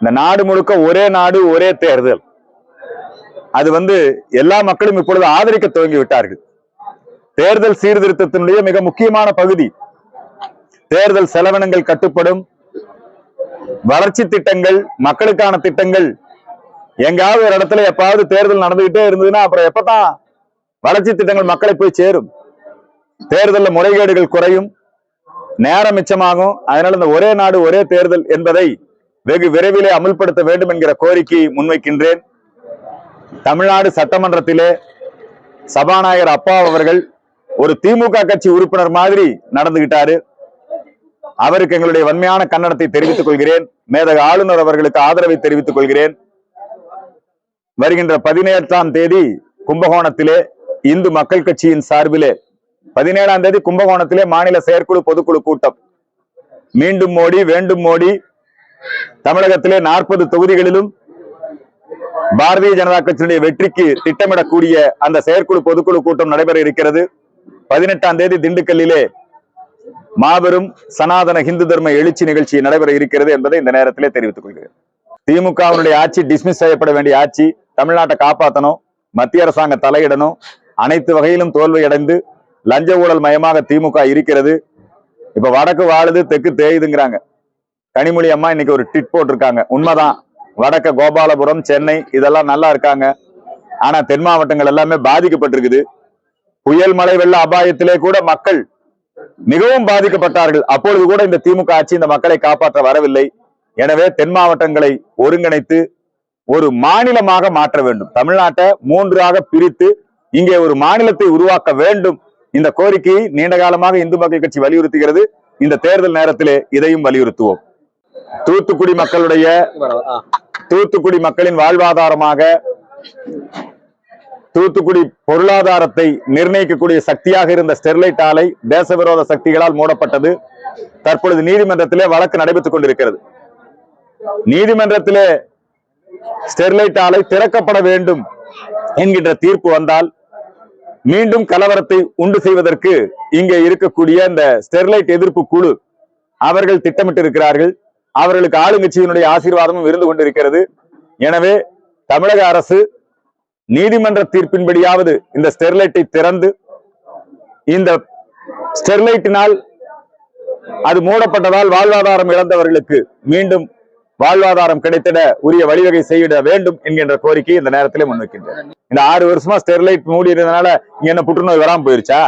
இந்த நாடு முழுக்க ஒரே நாடு ஒரே தேர்தல். அது வந்து எல்லா மக்களும் இப்பொழுது ஆதரிக்க துவங்கி விட்டார்கள். தேர்தல் சீர்திருத்தத்தினுடைய மிக முக்கியமான பகுதி. தேர்தல் செலவினங்கள் கட்டுப்படும். வளர்ச்சி திட்டங்கள் மக்களுக்கான திட்டங்கள். எங்காவது ஒரு இடத்துல எப்பாவது தேர்தல் நடந்துகிட்டே இருந்ததுன்னா அப்புறம் எப்பதான் வளர்ச்சி திட்டங்கள் மக்களை போய் சேரும்? தேர்தலில் முறைகேடுகள் குறையும். நேரம் மிச்சமாகும். அதனால இந்த ஒரே நாடு ஒரே தேர்தல் என்பதை வெகு விரைவிலே அமுல்படுத்த வேண்டும் என்கிற கோரிக்கையை முன்வைக்கின்றேன். தமிழ்நாடு சட்டமன்றத்திலே சபாநாயகர் அப்பா அவர்கள் ஒரு திமுக கட்சி உறுப்பினர் மாதிரி நடந்துகிட்டாரு. அவருக்கு எங்களுடைய வன்மையான கண்டனத்தை தெரிவித்துக் கொள்கிறேன். மேதக ஆளுநர் அவர்களுக்கு ஆதரவை தெரிவித்துக் கொள்கிறேன். வருகின்ற பதினேழாம் தேதி கும்பகோணத்திலே இந்து மக்கள் கட்சியின் சார்பிலே பதினேழாம் தேதி கும்பகோணத்திலே மாநில செயற்குழு பொதுக்குழு கூட்டம். மீண்டும் மோடி வேண்டும் மோடி தமிழகத்திலே நாற்பது தொகுதிகளிலும் பாரதிய ஜனதா கட்சியினுடைய வெற்றிக்கு திட்டமிடக்கூடிய அந்த செயற்குழு பொதுக்குழு கூட்டம் நடைபெற இருக்கிறது. பதினெட்டாம் தேதி திண்டுக்கல்லிலே மாபெரும் சனாதன இந்து தர்ம எழுச்சி நிகழ்ச்சி நடைபெற இருக்கிறது என்பதை இந்த நேரத்திலே தெரிவித்துக் கொள்கிறேன். திமுகவினுடைய ஆட்சி டிஸ்மிஸ் செய்யப்பட வேண்டிய ஆட்சி தமிழ்நாட்டை காப்பாற்றணும் மத்திய அரசாங்கம் தலையிடணும் அனைத்து வகையிலும் தோல்வியடைந்து லஞ்ச ஊழல் மயமாக திமுக இருக்கிறது. இப்ப வடக்கு வாழுது தெற்கு தேயுதுங்கிறாங்க. கனிமொழி அம்மா இன்னைக்கு ஒரு டிட் போட்டிருக்காங்க. உண்மைதான். வடக்க கோபாலபுரம் சென்னை இதெல்லாம் நல்லா இருக்காங்க. ஆனா தென் மாவட்டங்கள் எல்லாமே பாதிக்கப்பட்டிருக்குது. புயல் மழை வெள்ள அபாயத்திலே கூட மக்கள் மிகவும் பாதிக்கப்பட்டார்கள். அப்பொழுது கூட இந்த திமுக ஆட்சி இந்த மக்களை காப்பாற்ற வரவில்லை. எனவே தென் மாவட்டங்களை ஒருங்கிணைத்து ஒரு மாநிலமாக மாற்ற வேண்டும். தமிழ்நாட்டை மூன்றாக பிரித்து இங்கே ஒரு மாநிலத்தை உருவாக்க வேண்டும். இந்த கோரிக்கையை நீண்ட காலமாக இந்து மக்கள் கட்சி வலியுறுத்துகிறது. இந்த தேர்தல் நேரத்திலே இதையும் வலியுறுத்துவோம். தூத்துக்குடி மக்களுடைய தூத்துக்குடி மக்களின் வாழ்வாதாரமாக தூத்துக்குடி பொருளாதாரத்தை நிர்ணயிக்கக்கூடிய சக்தியாக இருந்த ஸ்டெர்லைட் ஆலை தேசவிரோத சக்திகளால் மூடப்பட்டது. தற்பொழுது நீதிமன்றத்திலே வழக்கு நடைபெற்றுக் கொண்டிருக்கிறது. நீதிமன்றத்திலே ஸ்டெர்லைட் ஆலை திறக்கப்பட வேண்டும் என்கின்ற தீர்ப்பு வந்தால் மீண்டும் கலவரத்தை உண்டு செய்வதற்கு இங்கே இருக்கக்கூடிய இந்த ஸ்டெர்லைட் எதிர்ப்பு குழு அவர்கள் திட்டமிட்டு இருக்கிறார்கள் அவர்களுக்கு ஆளுங்கட்சியினுடைய ஆசீர்வாதமும் இருந்து கொண்டிருக்கிறது. எனவே தமிழக அரசு நீதிமன்ற தீர்ப்பின்படியாவது இந்த ஸ்டெர்லைட்டை திறந்து இந்த ஸ்டெர்லைட்டினால் அது மூடப்பட்டதால் வாழ்வாதாரம் இழந்தவர்களுக்கு மீண்டும் வாழ்வாதாரம் கிடைத்திட உரிய வழிவகை செய்யிட வேண்டும் என்கின்ற கோரிக்கை இந்த நேரத்திலே முன்வைக்கின்றேன். இந்த ஆறு வருஷமா ஸ்டெர்லைட் மூடி இருந்ததுனால இங்க என்ன புற்றுநோய் வராம போயிருச்சா?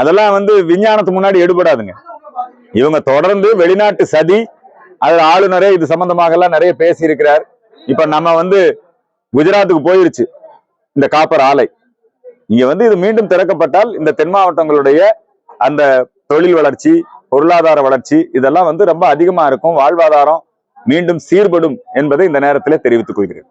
அதெல்லாம் வந்து விஞ்ஞானத்துக்கு முன்னாடி எடுபடாதுங்க. இவங்க தொடர்ந்து வெளிநாட்டு சதி அதுல ஆளுநரே இது சம்பந்தமாக எல்லாம் நிறைய பேசி இருக்கிறார் இப்ப நம்ம வந்து குஜராத்துக்கு போயிருச்சு இந்த காப்பர் ஆலை. இங்க வந்து இது மீண்டும் திறக்கப்பட்டால் இந்த தென் மாவட்டங்களுடைய அந்த தொழில் வளர்ச்சி பொருளாதார வளர்ச்சி இதெல்லாம் வந்து ரொம்ப அதிகமா இருக்கும் வாழ்வாதாரம் மீண்டும் சீர்படும் என்பதை இந்த நேரத்திலே தெரிவித்துக் கொள்கிறேன்.